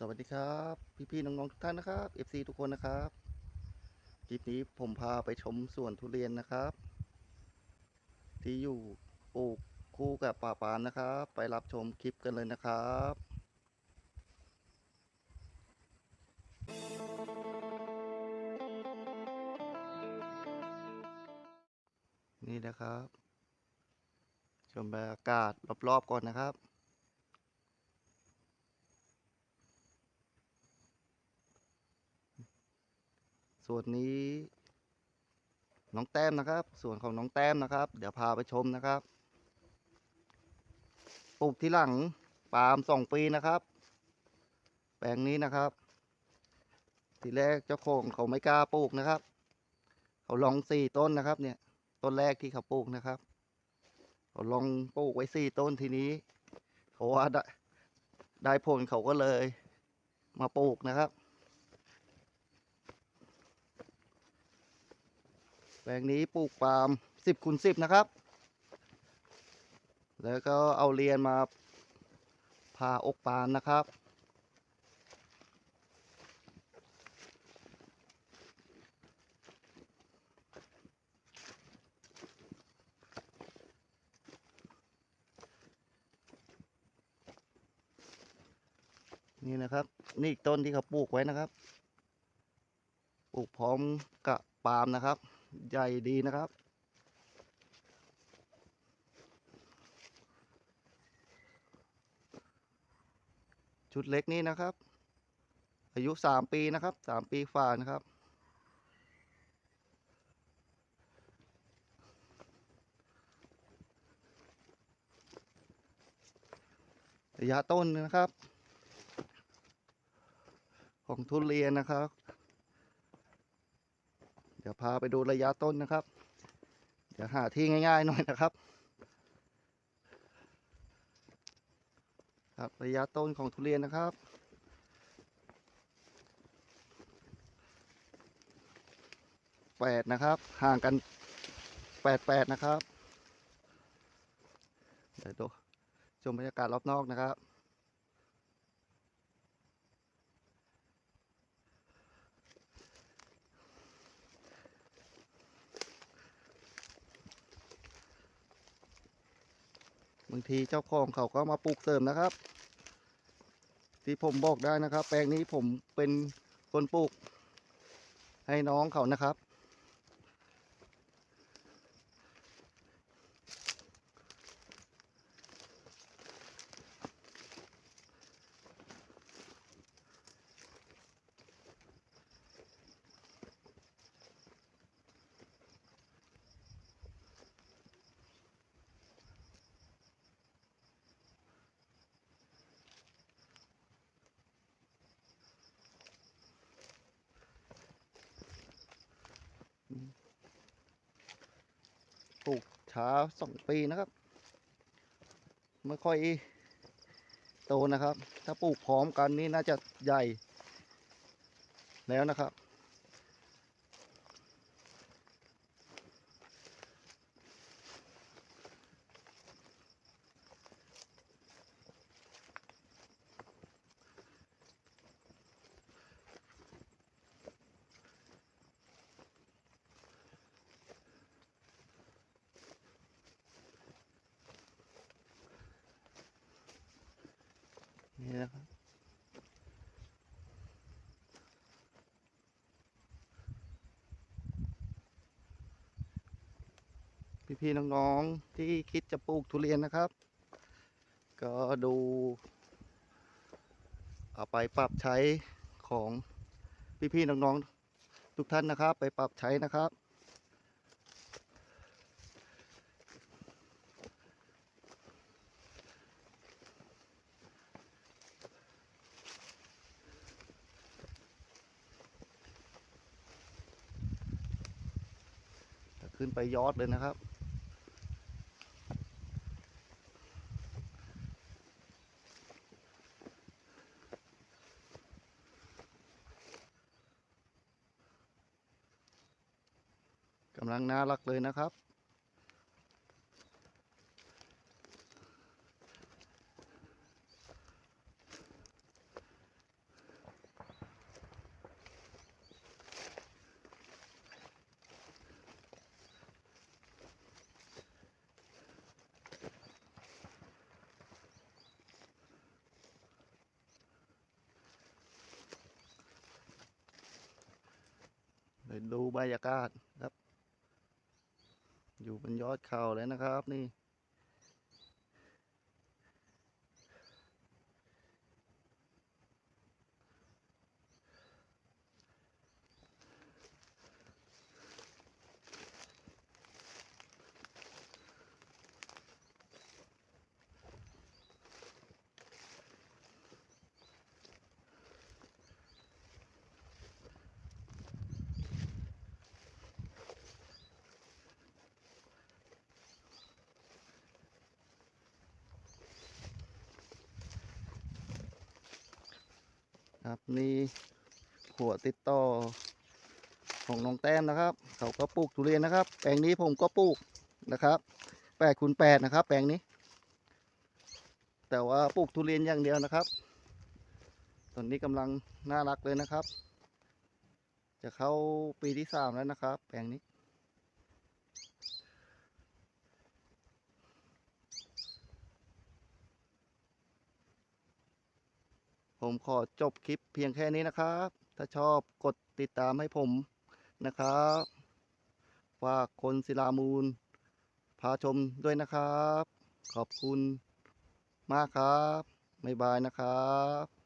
สวัสดีครับ พี่ๆน้องๆทุกท่านนะครับ FC ทุกคนนะครับ คลิปนี้ผมพาไปชมสวนทุเรียนนะครับ ที่อยู่ปลูกคู่กับป่าปานนะครับ ไปรับชมคลิปกันเลยนะครับนี่นะครับ ชมบรรยากาศรอบๆก่อนนะครับ ส่วนนี้ น้องแต้มนะครับ ส่วนของน้องแต้มนะครับ เดี๋ยวพาไปชมนะครับปลูกที่หลังปาล์มสองปีนะครับ แปลงนี้นะครับ ทีแรกเจ้าของเขาไม่กล้าปลูกนะครับ เขาลองสี่ต้นนะครับ เนี่ย ต้นแรกที่เขาปลูกนะครับเขาลองปลูกไว้สี่ต้นทีนี้เขาว่าได้ได้ผลเขาก็เลย มาปลูกนะครับ แป ลงนี้ปลูกปาล์มสิบคูณสิบนะครับ แล้วก็เอาเรียนมาพาอกปาล์มนะครับ นี่นะครับ นี่อีกต้นที่เขาปลูกไว้นะครับ ปลูกพร้อมกับปาล์มนะครับ ใหญ่ดีนะครับ ชุดเล็กนี้นะครับ อายุสามปีนะครับสามปีฝ่านะครับ ระยะต้นนะครับ ของทุเรียนนะครับ พาไปดูระยะต้นนะครับเดี๋ยวหาที่ง่ายๆหน่อยนะครับ ครับระยะต้นของทุเรียนนะครับแปดนะครับ ห่างกันแปดแปดนะครับเดี๋ยวดูชมบรรยากาศรอบนอกนะครับ บางทีเจ้าของเขาก็มาปลูกเสริมนะครับ ที่ผมบอกได้นะครับ แปลงนี้ผมเป็นคนปลูกให้น้องเขานะครับ ปลูก ช้าสองปีนะครับ ไม่ค่อยโตนะครับ ถ้าปลูกพร้อมกันนี่น่าจะใหญ่แล้วนะครับ พี่ๆน้องๆที่คิดจะปลูกทุเรียนนะครับ ก็ดู เอาไปปรับใช้ของพี่ๆน้องๆทุกท่านนะครับ ไปปรับใช้นะครับ ขึ้นไปยอดเลยนะครับำลังน่ารักเลยนะครับ ไปดูบรรยากาศครับ อยู่บนยอดเขาเลยนะครับนี่ ครับ นี่หัวติดต่อของน้องแต้มนะครับ เขาก็ปลูกทุเรียนนะครับ แปลงนี้ผมก็ปลูกนะครับแปดคูณแปดนะครับ แปลงนี้ แต่ว่าปลูกทุเรียนอย่างเดียวนะครับตอนนี้กำลังน่ารักเลยนะครับ จะเข้าปีที่สามแล้วนะครับ แปลงนี้ ผมขอจบคลิปเพียงแค่นี้นะครับ ถ้าชอบกดติดตามให้ผมนะครับฝากคนศิลามูล พาชมด้วยนะครับ ขอบคุณมากครับ บ๊ายบายนะครับ